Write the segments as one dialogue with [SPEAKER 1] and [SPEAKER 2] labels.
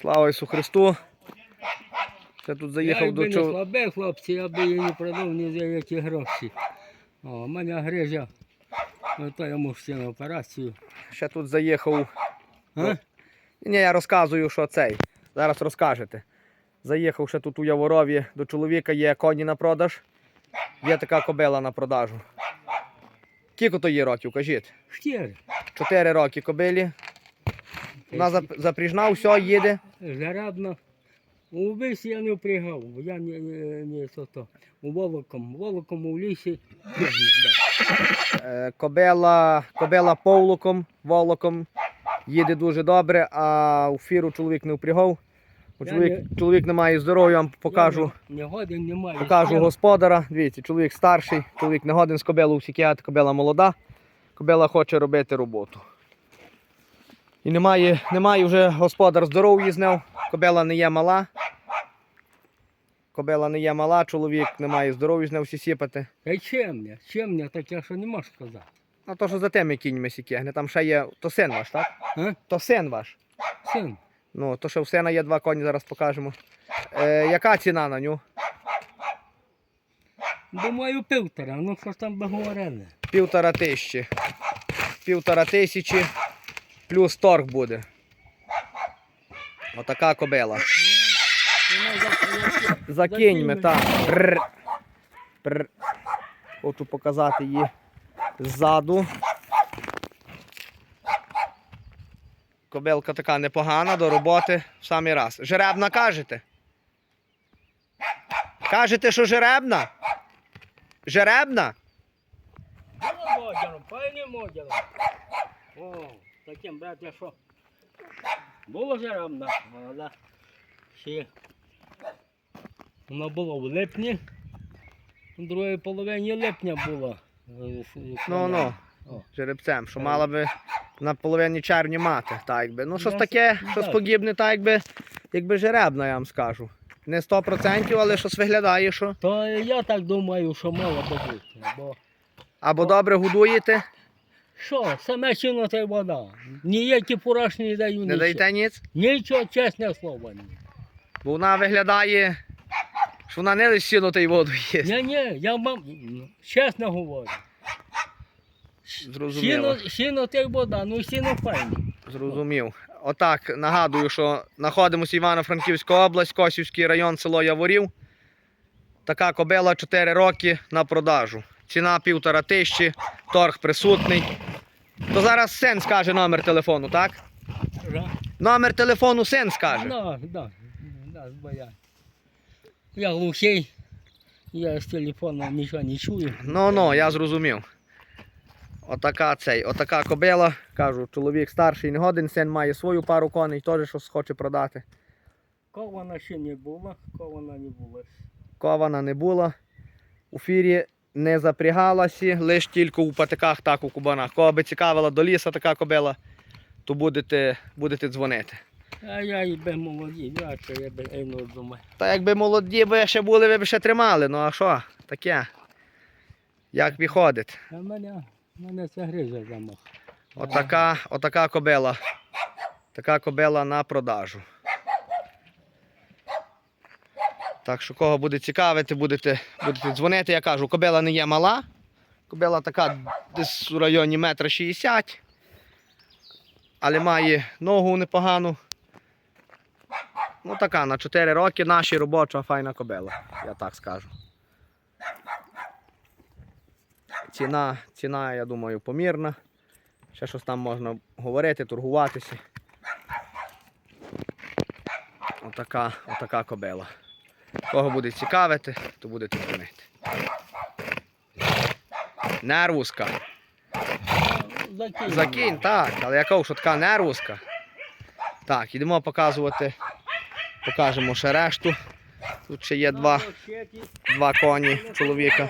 [SPEAKER 1] Слава Ісу Христу. Ще тут заїхав
[SPEAKER 2] Якби
[SPEAKER 1] до
[SPEAKER 2] не
[SPEAKER 1] чол...
[SPEAKER 2] слабе, хлопці, я би її не продав ні за які гроші. О, у мене грижа. Ну, то я мушу на операцію.
[SPEAKER 1] Ще тут заїхав.
[SPEAKER 2] А?
[SPEAKER 1] Ні, я розказую, що цей. Зараз розкажете. Заїхав ще тут у Яворові до чоловіка, є коні на продаж. Є така кобила на продажу. Кілько то є років, кажіть?
[SPEAKER 2] Штір.
[SPEAKER 1] Чотири роки кобилі. Вона запріжна, все, їде.
[SPEAKER 2] Жарабно. У висі я не впрягав, бо я не, не, не то, то. Волоком, волоком у лісі.
[SPEAKER 1] Е, Кобила, кобила повлуком, волоком. Їде дуже добре, а у фіру чоловік не впрягав. Бо
[SPEAKER 2] Я
[SPEAKER 1] Чоловік, чоловік не має здоров'я, я вам покажу.
[SPEAKER 2] Я не, не годен, немає.
[SPEAKER 1] Покажу господара. Дивіться, чоловік старший, чоловік не годен з кобилою всікати, кобила молода. Кобила хоче робити роботу. І немає, немає вже господар здоров'я з ним. Кобила не є мала. Кобила не є мала, чоловік не має здоров'я з ним всі сіпати.
[SPEAKER 2] Та й чемне, чемне таке, що не можеш сказати.
[SPEAKER 1] Ну то що за тими кіньми сікегне, там ще є. То син ваш, так?
[SPEAKER 2] А?
[SPEAKER 1] То син ваш.
[SPEAKER 2] Син,
[SPEAKER 1] Ну, то що в сина є два коні, зараз покажемо. Е, яка ціна на нього?
[SPEAKER 2] думаю, півтора, ну що ж там би говорили.
[SPEAKER 1] Півтора тисячі. Півтора тисячі плюс торг буде. Отака кобила.
[SPEAKER 2] За-
[SPEAKER 1] кіньми, так. Хочу показати її ззаду. Кобилка така непогана до роботи в самий раз. Жеребна кажете? Кажете, що жеребна? Жеребна?
[SPEAKER 2] Пані модером. Таким браття, що було жарамна, молода. Ще вона була в липні, у другій половині липня була.
[SPEAKER 1] Ну ну.
[SPEAKER 2] О.
[SPEAKER 1] жеребцем, що мала би на половині червні мати. Так, якби. Ну, щось таке, щось
[SPEAKER 2] так.
[SPEAKER 1] подібне, так якби, якби жеребна, я вам скажу. Не 100%, але щось виглядає, що.
[SPEAKER 2] То я так думаю, що мало бути. Бо
[SPEAKER 1] Або добре годуєте,
[SPEAKER 2] що, саме чино та й вода. Ніякі фураж не даю
[SPEAKER 1] не
[SPEAKER 2] нічого.
[SPEAKER 1] даєте ніц,
[SPEAKER 2] Нічого, чесне слово. Ні.
[SPEAKER 1] бо вона виглядає, що вона не лише сіно та й воду є.
[SPEAKER 2] Ні, ні, я вам чесно говорю.
[SPEAKER 1] Зрозуміло.
[SPEAKER 2] Сіно, сіно та й вода, ну сіно файне.
[SPEAKER 1] Зрозумів. Отак нагадую, що знаходимося Івано-Франківська область, Косівський район, село Яворів. Така кобила 4 роки на продажу. Ціна півтора тисячі, торг присутний. То зараз син скаже номер телефону, так?
[SPEAKER 2] Ра.
[SPEAKER 1] Номер телефону син скаже.
[SPEAKER 2] Да, да, я. Глухий, я з телефону нічого не чую.
[SPEAKER 1] Ну ну, я зрозумів. Отака цей, отака кобила. Кажу, чоловік старший не годин, син має свою пару коней, теж щось хоче продати.
[SPEAKER 2] Кована ще не було, кована не було.
[SPEAKER 1] кована не була. У фірі не запрягалася, лише тільки у патиках, так у кубанах. Кого би цікавила до ліса така кобила, то будете, будете дзвонити.
[SPEAKER 2] А я і би молоді, я то я би ейно думаю.
[SPEAKER 1] Та якби молоді би ще були, ви б ще тримали. Ну а що? Таке. Як виходить?
[SPEAKER 2] А мене, мене це грижа замах.
[SPEAKER 1] Отака, отака кобила. Така кобила на продажу. Так що кого буде цікавити, будете, будете дзвонити. Я кажу, кобила не є мала. Кобила така десь у районі метра шістдесят. Але має ногу непогану. Ну така, на 4 роки наші робоча файна кобила, я так скажу. Ціна, ціна, я думаю, помірна. Ще щось там можна говорити, торгуватися. Отака, отака кобила. Кого буде цікавити, то будете дзвонити. Нервуска.
[SPEAKER 2] Закинь.
[SPEAKER 1] Закинь, так, але я кажу, що така нервуска. Так, йдемо показувати. Покажемо ще решту. Тут ще є два, два коні чоловіка.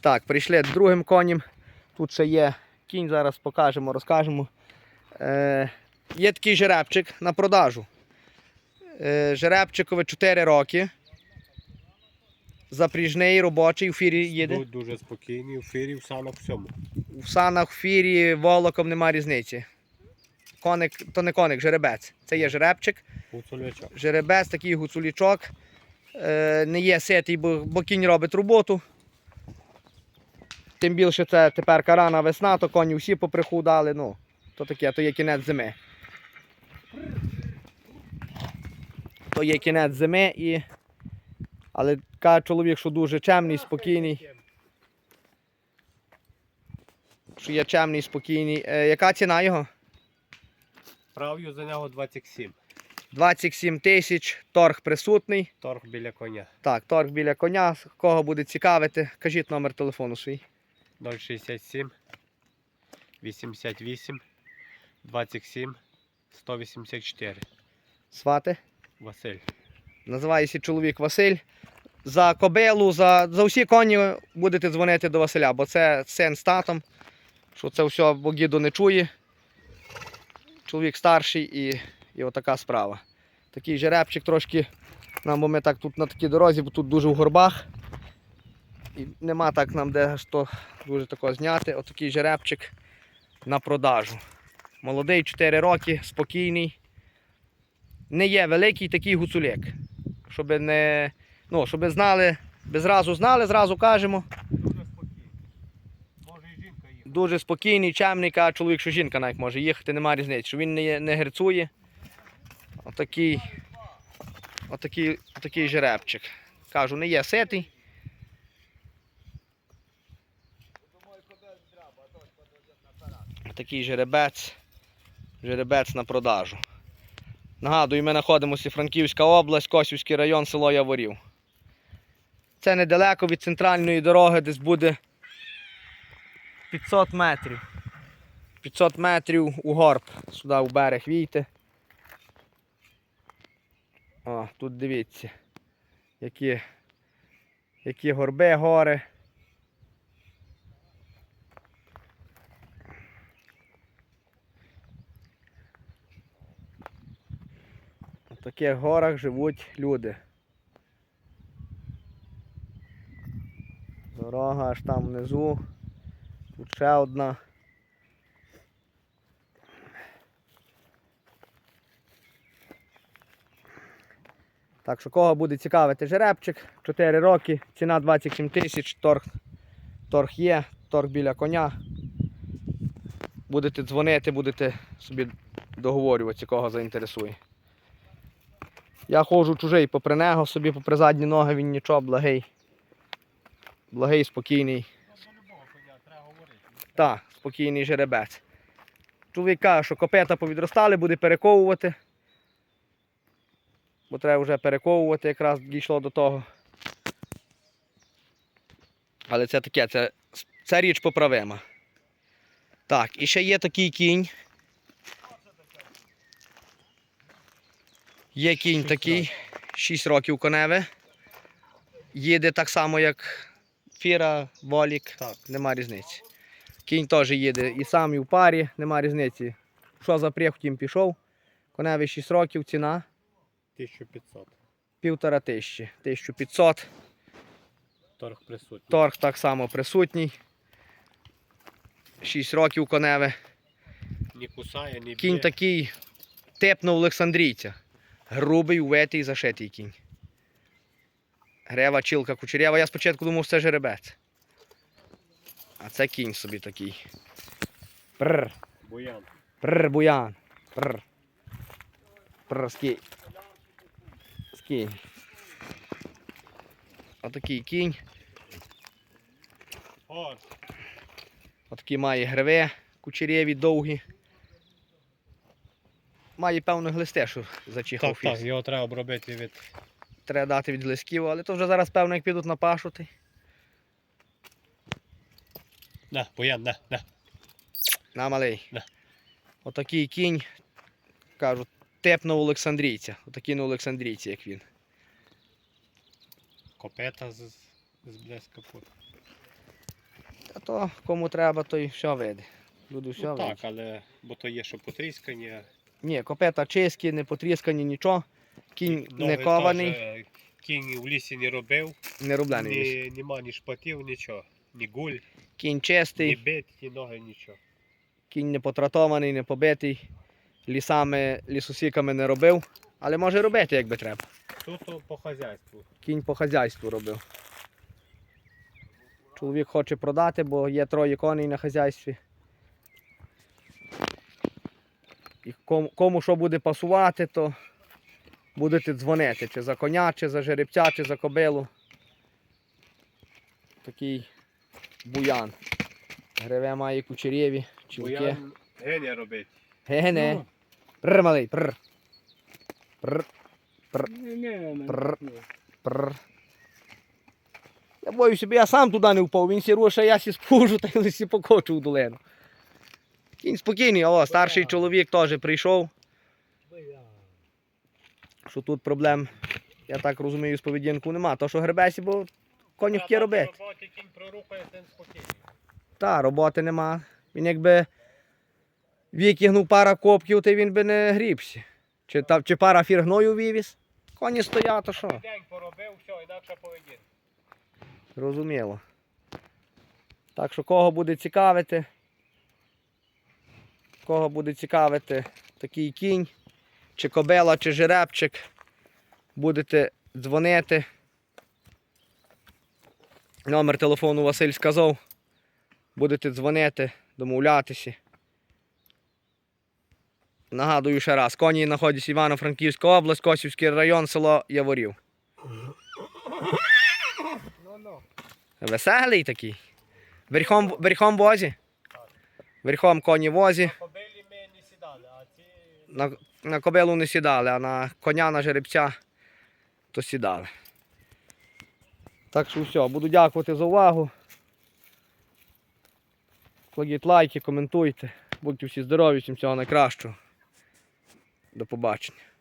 [SPEAKER 1] Так, прийшли другим конем. Тут ще є кінь, зараз покажемо, розкажемо. Е, є такий жеребчик на продажу. Е, жеребчикові 4 роки. Запріжний, робочий, у фірі їде.
[SPEAKER 3] Будь дуже спокійні, в фірі, в санах, всьому.
[SPEAKER 1] В санах, в фірі, волоком нема різниці. Коник, то не коник, жеребець. Це є жеребчик.
[SPEAKER 3] Гуцулячок.
[SPEAKER 1] Жеребець, такий гуцулічок. Е, не є ситий, бо, бо кінь робить роботу. Тим більше це тепер рана весна, то коні всі поприхудали. Ну, то таке, то є кінець зими. То є кінець зими і. Але каже чоловік, що дуже чемний, спокійний. Що є чемний, спокійний. Е, яка ціна його?
[SPEAKER 3] Прав'ю за нього 27.
[SPEAKER 1] 27 тисяч, торг присутний.
[SPEAKER 3] Торг біля коня.
[SPEAKER 1] Так, торг біля коня. Кого буде цікавити, кажіть номер телефону свій.
[SPEAKER 3] 067 88 27 184.
[SPEAKER 1] Свати.
[SPEAKER 3] Василь.
[SPEAKER 1] Називається чоловік Василь. За кобилу, за, за всі коні будете дзвонити до Василя, бо це син з татом. Що це все бо діду не чує. Чоловік старший і, і отака справа. Такий жеребчик трошки. Нам, бо ми так тут на такій дорозі, бо тут дуже в горбах. І нема так нам де що дуже такого зняти. Отакий жеребчик на продажу. Молодий, 4 роки, спокійний. Не є великий такий гуцулек. Щоб не. Ну, щоб знали, би зразу знали, зразу кажемо.
[SPEAKER 3] Дуже їхати.
[SPEAKER 1] Дуже спокійний, чемний, каже чоловік, що жінка навіть може їхати, немає різниці, що він не, не герцує. Отакий, отакий, отакий жеребчик. Кажу, не є ситий. Такий жеребець. Жеребець на продажу. Нагадую, ми знаходимося Франківська область, Косівський район, село Яворів. Це недалеко від центральної дороги, десь буде 500 метрів. 500 метрів у горб. Сюди в берег війти. О, тут дивіться, які, які горби, гори. У таких горах живуть люди. Дорога аж там внизу. Тут ще одна. Так що кого буде цікавити жеребчик, 4 роки, ціна 27 тисяч, торг, торг є, торг біля коня. Будете дзвонити, будете собі договорюватися, кого заінтересує. Я ходжу чужий попри нього, собі попри задні ноги, він нічого, благий. Благий, спокійний. Так, спокійний жеребець. Чоловік каже, що копета повідростали, буде перековувати. Бо треба вже перековувати, якраз дійшло до того. Але це таке, це, це річ поправима. Так, і ще є такий кінь. Є кінь такий, 6 років коневе. Їде так само, як фіра, волік,
[SPEAKER 3] Так.
[SPEAKER 1] нема різниці. Кінь теж їде і сам, і в парі, нема різниці. Що за тим пішов. Коневі 6 років, ціна
[SPEAKER 3] 1500.
[SPEAKER 1] півтора тисячі. 1500.
[SPEAKER 3] Торг присутній.
[SPEAKER 1] Торг так само присутній. 6 років коневе.
[SPEAKER 3] Ні кусає, ні
[SPEAKER 1] Кінь такий типно Олександрійця. Грубий, увитий, зашитий кінь. Грева, чілка, кучерява. Я спочатку думав, це жеребець. А це кінь собі такий. Пррр.
[SPEAKER 3] Буян.
[SPEAKER 1] Пррр, буян. Пррр. Пррр, скій. Скій. Отакий кінь. Отакі має гриве, кучерєві, довгі. Має певно глисте, що зачихав
[SPEAKER 3] так, так, його треба обробити від.
[SPEAKER 1] Треба дати від глисків, але то вже зараз, певно, як підуть на пашу. ти.
[SPEAKER 3] На, буян, на, на.
[SPEAKER 1] На малий.
[SPEAKER 3] Да.
[SPEAKER 1] Отакий кінь, кажуть, тип на Олександрійця. Отакий на Олександрійці, як він.
[SPEAKER 3] Копета з, з блеска.
[SPEAKER 1] А то кому треба, то й все вийде. Люди все
[SPEAKER 3] Ну,
[SPEAKER 1] вийде.
[SPEAKER 3] так, але бо то є, що потріскані.
[SPEAKER 1] Ні, копета чисті, не потріскані, нічого. Кінь
[SPEAKER 3] ноги
[SPEAKER 1] не кований,
[SPEAKER 3] теж Кінь в лісі не робив,
[SPEAKER 1] не рублений. весь.
[SPEAKER 3] ні, нема ні шпатів, нічого. Ні гуль,
[SPEAKER 1] Кінь
[SPEAKER 3] ні
[SPEAKER 1] чистий,
[SPEAKER 3] бит, ні ноги, нічого.
[SPEAKER 1] кінь не потратований, не побитий. лісами, лісосіками не робив, але може робити, як би треба.
[SPEAKER 3] Тут по хазяйству.
[SPEAKER 1] Кінь по хазяйству робив. Чоловік хоче продати, бо є троє коней на хазяйстві. І кому, кому що буде пасувати, то будете дзвонити, чи за коня, чи за жеребця, чи за кобилу. Такий буян. Гриве має кучерєві, чілки.
[SPEAKER 3] я геня робить.
[SPEAKER 1] Ге-ге-не.
[SPEAKER 2] Ну,
[SPEAKER 1] Прр, малий, прр. Прр,
[SPEAKER 2] не, не, не,
[SPEAKER 1] Прр. прр. Я боюся, бо я сам туди не впав. Він сі рушає, я сі спужу та й лисі покочу в долину. Кінь спокійний, о, старший чоловік теж прийшов, що тут проблем, я так розумію, з поведінкою нема. То, що гребесі, бо конюхки робити.
[SPEAKER 3] Роботи кінь прорухає, тим спокійно.
[SPEAKER 1] Та, роботи нема. Він якби викигнув пара копків, то він би не грібся. Чи, та, чи пара фір гною вивіз. Коні стоять, то що?
[SPEAKER 3] День поробив, все, інакше поведінка.
[SPEAKER 1] Зрозуміло. Так що кого буде цікавити, кого буде цікавити такий кінь, чи кобела, чи жеребчик, будете дзвонити. Номер телефону Василь сказав. Будете дзвонити, домовлятися. Нагадую ще раз, коні знаходяться Івано-Франківська область, Косівський район, село Яворів. Веселий такий. Верхом, верхом возі. Верхом коні возі. На, на кобилу не сідали, а на коня, на жеребця то сідали. Так що все, буду дякувати за увагу. Кладіть лайки, коментуйте. Будьте всі здорові, всім всього найкращого. До побачення.